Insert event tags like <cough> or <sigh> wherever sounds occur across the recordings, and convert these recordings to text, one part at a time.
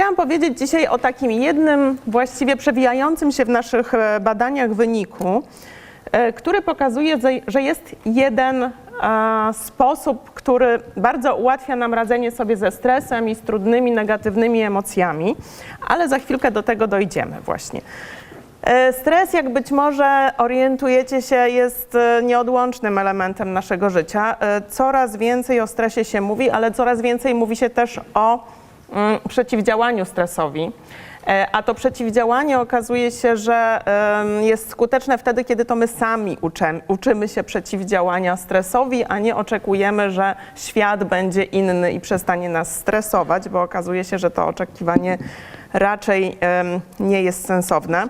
Chciałam powiedzieć dzisiaj o takim jednym, właściwie przewijającym się w naszych e, badaniach wyniku, e, który pokazuje, że- jest jeden e, sposób, który bardzo ułatwia nam radzenie sobie ze stresem i z trudnymi, negatywnymi emocjami, ale za chwilkę do tego dojdziemy właśnie. Stres, jak być może orientujecie się, jest nieodłącznym elementem naszego życia. Coraz więcej o stresie się mówi, ale coraz więcej mówi się też o przeciwdziałaniu stresowi. E, A to przeciwdziałanie okazuje się, że jest skuteczne wtedy, kiedy to my sami uczem, uczymy się przeciwdziałania stresowi, a nie oczekujemy, że świat będzie inny i przestanie nas stresować, bo okazuje się, że to oczekiwanie raczej nie jest sensowne.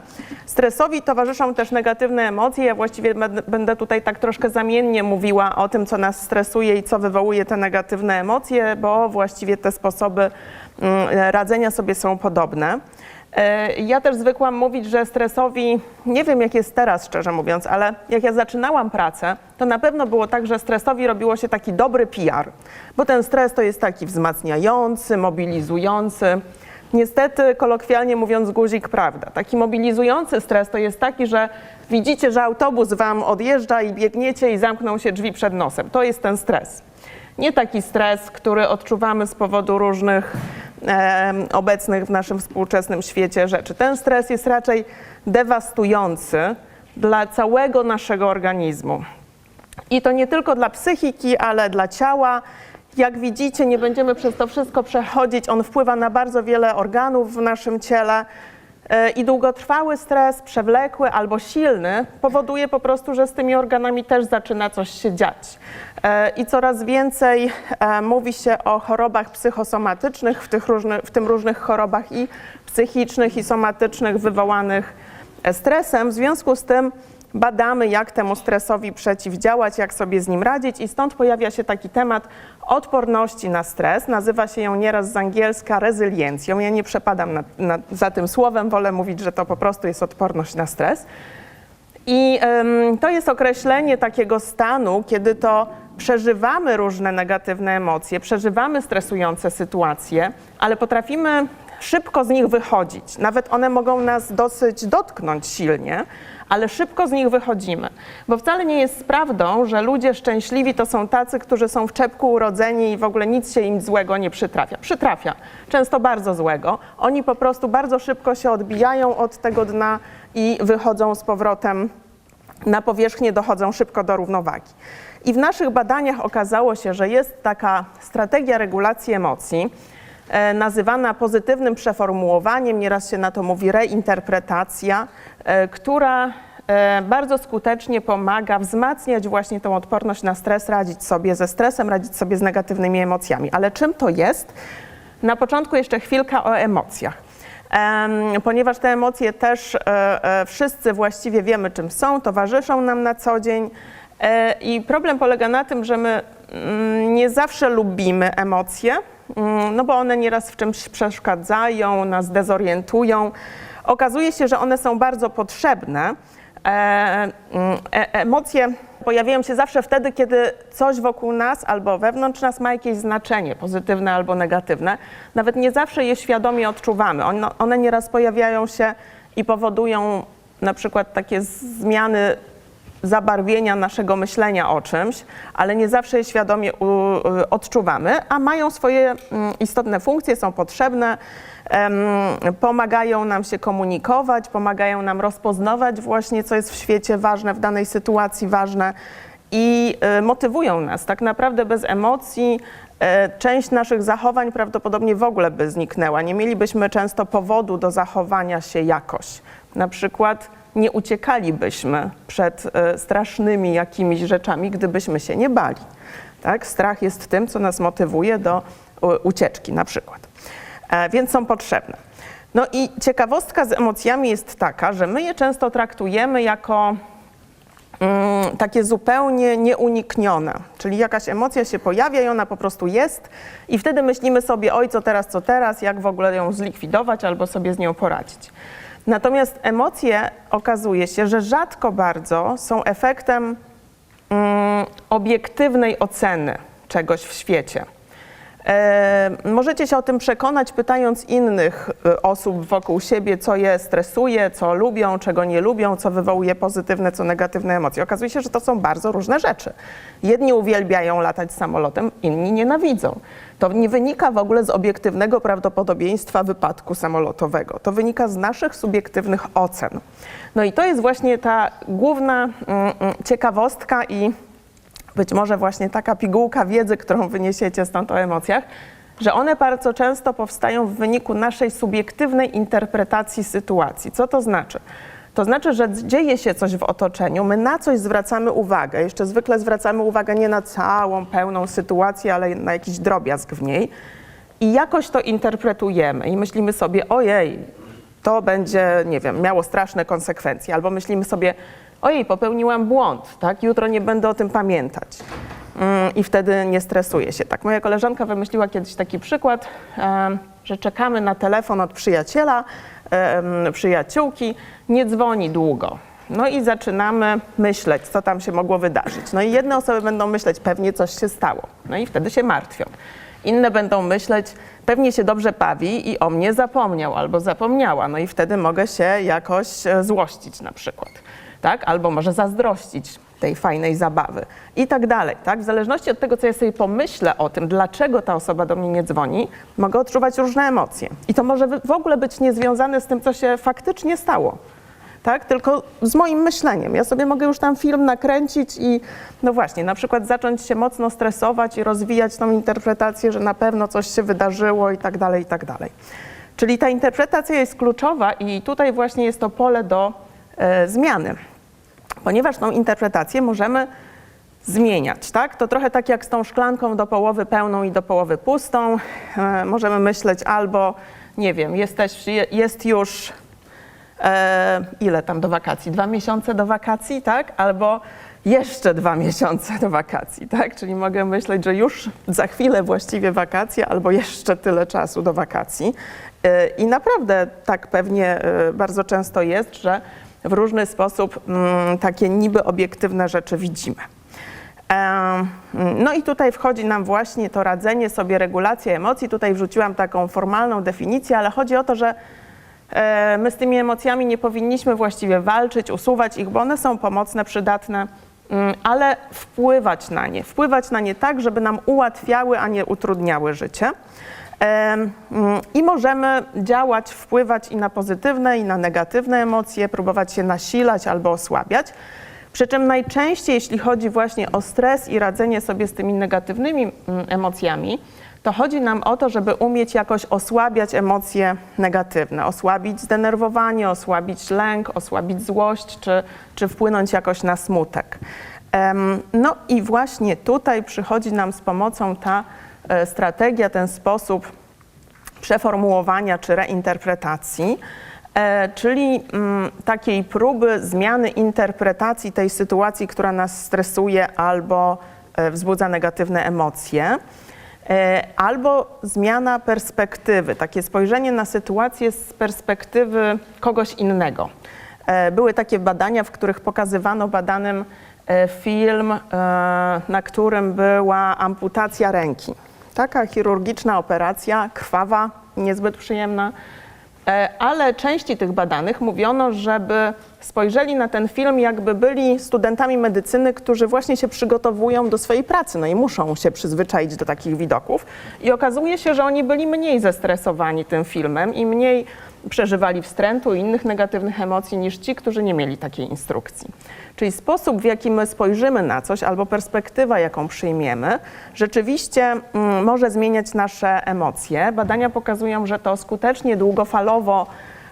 Stresowi towarzyszą też negatywne emocje. Ja właściwie będę- będę tutaj tak troszkę zamiennie mówiła o tym, co nas stresuje i co wywołuje te negatywne emocje, bo właściwie te sposoby mm, radzenia sobie są podobne. E, Ja też zwykłam mówić, że stresowi, nie wiem jak jest teraz szczerze mówiąc, ale jak ja zaczynałam pracę, to na pewno było tak, że stresowi robiło się taki dobry PR, bo ten stres to jest taki wzmacniający, mobilizujący. Niestety, kolokwialnie mówiąc, guzik prawda. Taki mobilizujący stres to jest taki, że widzicie, że autobus wam odjeżdża i biegniecie i zamkną się drzwi przed nosem. To jest ten stres. Nie taki stres, który odczuwamy z powodu różnych em, obecnych w naszym współczesnym świecie rzeczy. Ten stres jest raczej dewastujący dla całego naszego organizmu. I to nie tylko dla psychiki, ale dla ciała. Jak widzicie, nie będziemy przez to wszystko przechodzić. On wpływa na bardzo wiele organów w naszym ciele. E, I długotrwały stres, przewlekły albo silny, powoduje po prostu, że z tymi organami też zaczyna coś się dziać. E, I coraz więcej e, mówi się o chorobach psychosomatycznych, w, tych różny, w tym różnych chorobach i psychicznych, i somatycznych wywołanych stresem. W związku z tym badamy, jak temu stresowi przeciwdziałać, jak sobie z nim radzić, i stąd pojawia się taki temat odporności na stres. Nazywa się ją nieraz z angielska rezyliencją. Ja nie przepadam na, na, za tym słowem, wolę mówić, że to po prostu jest odporność na stres. I em, to jest określenie takiego stanu, kiedy to przeżywamy różne negatywne emocje, przeżywamy stresujące sytuacje, ale potrafimy szybko z nich wychodzić. Nawet one mogą nas dosyć dotknąć silnie, ale szybko z nich wychodzimy. Bo wcale nie jest prawdą, że ludzie szczęśliwi to są tacy, którzy są w czepku urodzeni i w ogóle nic się im złego nie przytrafia. Przytrafia, często bardzo złego. Oni po prostu bardzo szybko się odbijają od tego dna i wychodzą z powrotem na powierzchnię, dochodzą szybko do równowagi. I w naszych badaniach okazało się, że jest taka strategia regulacji emocji, nazywana pozytywnym przeformułowaniem, nieraz się na to mówi reinterpretacja, e, która e, bardzo skutecznie pomaga wzmacniać właśnie tą odporność na stres, radzić sobie ze stresem, radzić sobie z negatywnymi emocjami. Ale czym to jest? Na początku jeszcze chwilka o emocjach. Em, ponieważ te emocje też e, e, wszyscy właściwie wiemy, czym są, towarzyszą nam na co dzień. E, I problem polega na tym, że my mm, nie zawsze lubimy emocje, no bo one nieraz w czymś przeszkadzają, nas dezorientują. Okazuje się, że one są bardzo potrzebne. E, mm, e, emocje pojawiają się zawsze wtedy, kiedy coś wokół nas albo wewnątrz nas ma jakieś znaczenie, pozytywne albo negatywne. Nawet nie zawsze je świadomie odczuwamy. One, one nieraz pojawiają się i powodują na przykład takie zmiany zabarwienia naszego myślenia o czymś, ale nie zawsze je świadomie y, odczuwamy, a mają swoje mm, istotne funkcje, są potrzebne, pomagają nam się komunikować, pomagają nam rozpoznawać właśnie, co jest w świecie ważne, w danej sytuacji ważne i y, motywują nas. Tak naprawdę bez emocji e, część naszych zachowań prawdopodobnie w ogóle by zniknęła. Nie mielibyśmy często powodu do zachowania się jakoś. Na przykład nie uciekalibyśmy przed e, strasznymi jakimiś rzeczami, gdybyśmy się nie bali. Tak? Strach jest tym, co nas motywuje do ucieczki na przykład. E, Więc są potrzebne. No i ciekawostka z emocjami jest taka, że my je często traktujemy jako mm, takie zupełnie nieuniknione. Czyli jakaś emocja się pojawia i ona po prostu jest i wtedy myślimy sobie, oj, co teraz, co teraz, jak w ogóle ją zlikwidować albo sobie z nią poradzić. Natomiast emocje okazuje się, że rzadko bardzo są efektem mm, obiektywnej oceny czegoś w świecie. E, możecie się o tym przekonać, pytając innych e, osób wokół siebie, co je stresuje, co lubią, czego nie lubią, co wywołuje pozytywne, co negatywne emocje. Okazuje się, że to są bardzo różne rzeczy. Jedni uwielbiają latać samolotem, inni nienawidzą. To nie wynika w ogóle z obiektywnego prawdopodobieństwa wypadku samolotowego. To wynika z naszych subiektywnych ocen. No i to jest właśnie ta główna mm, mm, ciekawostka i być może właśnie taka pigułka wiedzy, którą wyniesiecie stąd o emocjach, że one bardzo często powstają w wyniku naszej subiektywnej interpretacji sytuacji. Co to znaczy? To znaczy, że dzieje się coś w otoczeniu, my na coś zwracamy uwagę. Jeszcze zwykle zwracamy uwagę nie na całą, pełną sytuację, ale na jakiś drobiazg w niej. I jakoś to interpretujemy i myślimy sobie, ojej, to będzie, nie wiem, miało straszne konsekwencje. Albo myślimy sobie, ojej, popełniłam błąd, tak? Jutro nie będę o tym pamiętać. Mm, I wtedy nie stresuję się. Tak, moja koleżanka wymyśliła kiedyś taki przykład, że czekamy na telefon od przyjaciela, przyjaciółki, nie dzwoni długo. No i zaczynamy myśleć, co tam się mogło wydarzyć. No i jedne osoby będą myśleć, pewnie coś się stało. No i wtedy się martwią. Inne będą myśleć, pewnie się dobrze bawi i o mnie zapomniał albo zapomniała. No i wtedy mogę się jakoś e, złościć na przykład. Tak? Albo może zazdrościć tej fajnej zabawy i tak dalej. Tak? W zależności od tego, co ja sobie pomyślę o tym, dlaczego ta osoba do mnie nie dzwoni, mogę odczuwać różne emocje. I to może w ogóle być niezwiązane z tym, co się faktycznie stało. Tak? Tylko z moim myśleniem. Ja sobie mogę już tam film nakręcić i no właśnie, na przykład zacząć się mocno stresować i rozwijać tą interpretację, że na pewno coś się wydarzyło i tak dalej, i tak dalej. Czyli ta interpretacja jest kluczowa i tutaj właśnie jest to pole do e, zmiany ponieważ tą interpretację możemy zmieniać, tak? To trochę tak jak z tą szklanką do połowy pełną i do połowy pustą. E, możemy myśleć albo, nie wiem, jesteś, je- jest już e, ile tam do wakacji? Dwa miesiące do wakacji, tak? Albo jeszcze dwa <laughs> miesiące do wakacji, tak? Czyli mogę myśleć, że już za chwilę właściwie wakacje, albo jeszcze tyle czasu do wakacji. E, I naprawdę tak pewnie bardzo często jest, że w różny sposób mm, takie niby obiektywne rzeczy widzimy. No i tutaj wchodzi nam właśnie to radzenie sobie, regulacja emocji. Tutaj wrzuciłam taką formalną definicję, ale chodzi o to, że e, my z tymi emocjami nie powinniśmy właściwie walczyć, usuwać ich, bo one są pomocne, przydatne, mm, ale wpływać na nie. Wpływać na nie tak, żeby nam ułatwiały, a nie utrudniały życie. Mm, I możemy działać, wpływać i na pozytywne, i na negatywne emocje, próbować się nasilać albo osłabiać. Przy czym najczęściej, jeśli chodzi właśnie o stres i radzenie sobie z tymi negatywnymi mm, emocjami, to chodzi nam o to, żeby umieć jakoś osłabiać emocje negatywne, osłabić zdenerwowanie, osłabić lęk, osłabić złość, czy, czy wpłynąć jakoś na smutek. No i właśnie tutaj przychodzi nam z pomocą ta strategia, ten sposób przeformułowania czy reinterpretacji, e, czyli mm, takiej próby zmiany interpretacji tej sytuacji, która nas stresuje albo e, wzbudza negatywne emocje, e, albo zmiana perspektywy, takie spojrzenie na sytuację z perspektywy kogoś innego. E, Były takie badania, w których pokazywano badanym e, film, e, na którym była amputacja ręki. Taka chirurgiczna operacja, krwawa, niezbyt przyjemna, E, ale części tych badanych mówiono, żeby spojrzeli na ten film, jakby byli studentami medycyny, którzy właśnie się przygotowują do swojej pracy, no i muszą się przyzwyczaić do takich widoków. I okazuje się, że oni byli mniej zestresowani tym filmem i mniej przeżywali wstrętu i innych negatywnych emocji niż ci, którzy nie mieli takiej instrukcji. Czyli sposób, w jaki my spojrzymy na coś, albo perspektywa, jaką przyjmiemy, rzeczywiście mm, może zmieniać nasze emocje. Badania pokazują, że to skutecznie, długofalowo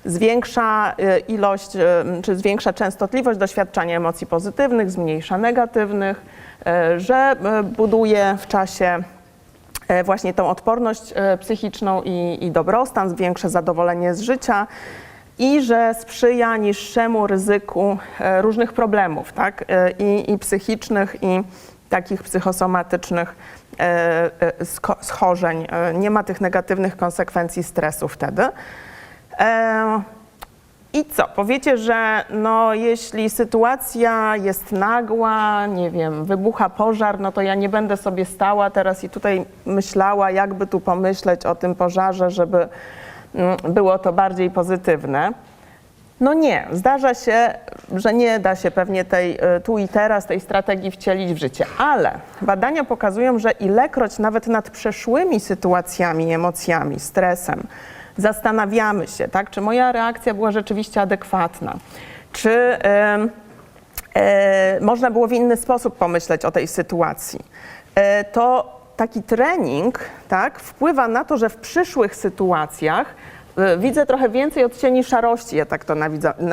zwiększa y, ilość, y, czy zwiększa częstotliwość doświadczania emocji pozytywnych, zmniejsza negatywnych, y, że buduje w czasie właśnie tą odporność e, psychiczną i, i dobrostan, zwiększa zadowolenie z życia i że sprzyja niższemu ryzyku e, różnych problemów, tak? E, I, i psychicznych, i takich psychosomatycznych e, e, schorzeń. E, Nie ma tych negatywnych konsekwencji stresu wtedy. I co? Powiecie, że no, jeśli sytuacja jest nagła, nie wiem, wybucha pożar, no to ja nie będę sobie stała teraz i tutaj myślała, jakby tu pomyśleć o tym pożarze, żeby mm, było to bardziej pozytywne. No nie, zdarza się, że nie da się pewnie tej y, tu i teraz tej strategii wcielić w życie, ale badania pokazują, że ilekroć nawet nad przeszłymi sytuacjami, emocjami, stresem zastanawiamy się, tak, czy moja reakcja była rzeczywiście adekwatna, czy em, e, można było w inny sposób pomyśleć o tej sytuacji, e, to taki trening tak, wpływa na to, że w przyszłych sytuacjach e, widzę trochę więcej odcieni szarości, ja tak to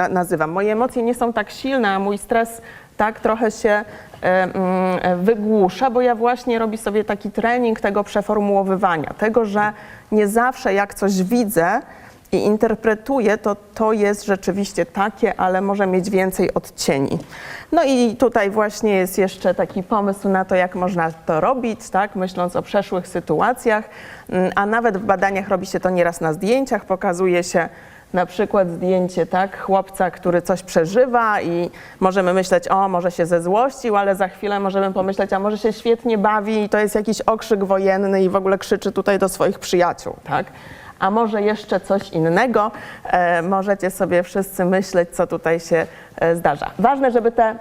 nazywam. Moje emocje nie są tak silne, a mój stres tak trochę się e, mm, e, wygłusza, bo ja właśnie robię sobie taki trening tego przeformułowywania, tego, że nie zawsze jak coś widzę, i interpretuję, to to jest rzeczywiście takie, ale może mieć więcej odcieni. No i tutaj właśnie jest jeszcze taki pomysł na to, jak można to robić, tak, myśląc o przeszłych sytuacjach, Mm, a nawet w badaniach robi się to nieraz na zdjęciach, pokazuje się na przykład zdjęcie tak, chłopca, który coś przeżywa i możemy myśleć, o, może się zezłościł, ale za chwilę możemy pomyśleć, a może się świetnie bawi i to jest jakiś okrzyk wojenny i w ogóle krzyczy tutaj do swoich przyjaciół, tak? A może jeszcze coś innego, e, możecie sobie wszyscy myśleć, co tutaj się e, zdarza. Ważne, żeby te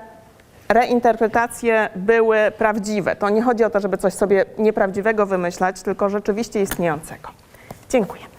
reinterpretacje były prawdziwe. To nie chodzi o to, żeby coś sobie nieprawdziwego wymyślać, tylko rzeczywiście istniejącego. Dziękuję.